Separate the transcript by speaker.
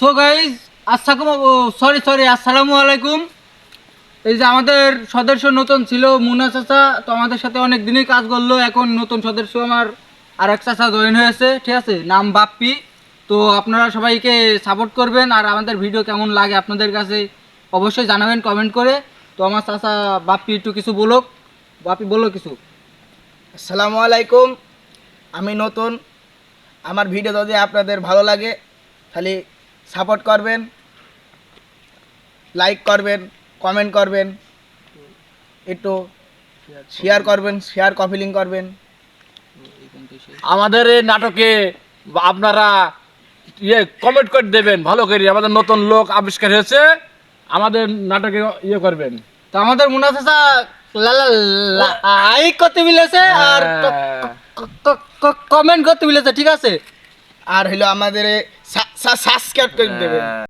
Speaker 1: So guys আসসালাম sorry sorry আসসালামু আলাইকুম। এই যে আমাদের সদস্য নতুন ছিল মুনা চাচা, তো আমাদের সাথে অনেক দিনই কাজ করল। এখন নতুন সদস্য আমার আর এক চাচা জয়েন হয়েছে, ঠিক আছে? নাম বাপ্পি। তো আপনারা সবাইকে সাপোর্ট করবেন আর আমাদের ভিডিও কেমন লাগে আপনাদের কাছে অবশ্যই জানাবেন কমেন্ট করে। তো আমার চাচা বাপ্পি একটু কিছু বলুক। বাপ্পি, বলো কিছু।
Speaker 2: আসসালামু আলাইকুম। আমি নতুন। আমার ভিডিও যদি আপনাদের ভালো লাগে, তাহলে সাপোর্ট করবেন লাইক করবেন কমেন্ট করবেন একটু শেয়ার করবেন শেয়ার কপিলিং করবেন।
Speaker 3: আমাদের এই নাটকে আপনারা ইয়ে কমেন্ট করে দেবেন ভালো করে। আমাদের নতুন লোক আবিষ্কার হয়েছে আমাদের নাটকে ইয়ে করবেন।
Speaker 1: তো আমাদের মুনা চাচা লাইক করতে মিলেছে আর
Speaker 3: হ্যাঁ।
Speaker 1: কমেন্ট করতে মিলেছে ঠিক আছে?
Speaker 2: আর হইল আমাদের সাবস্ক্রাইব করে দেবেন।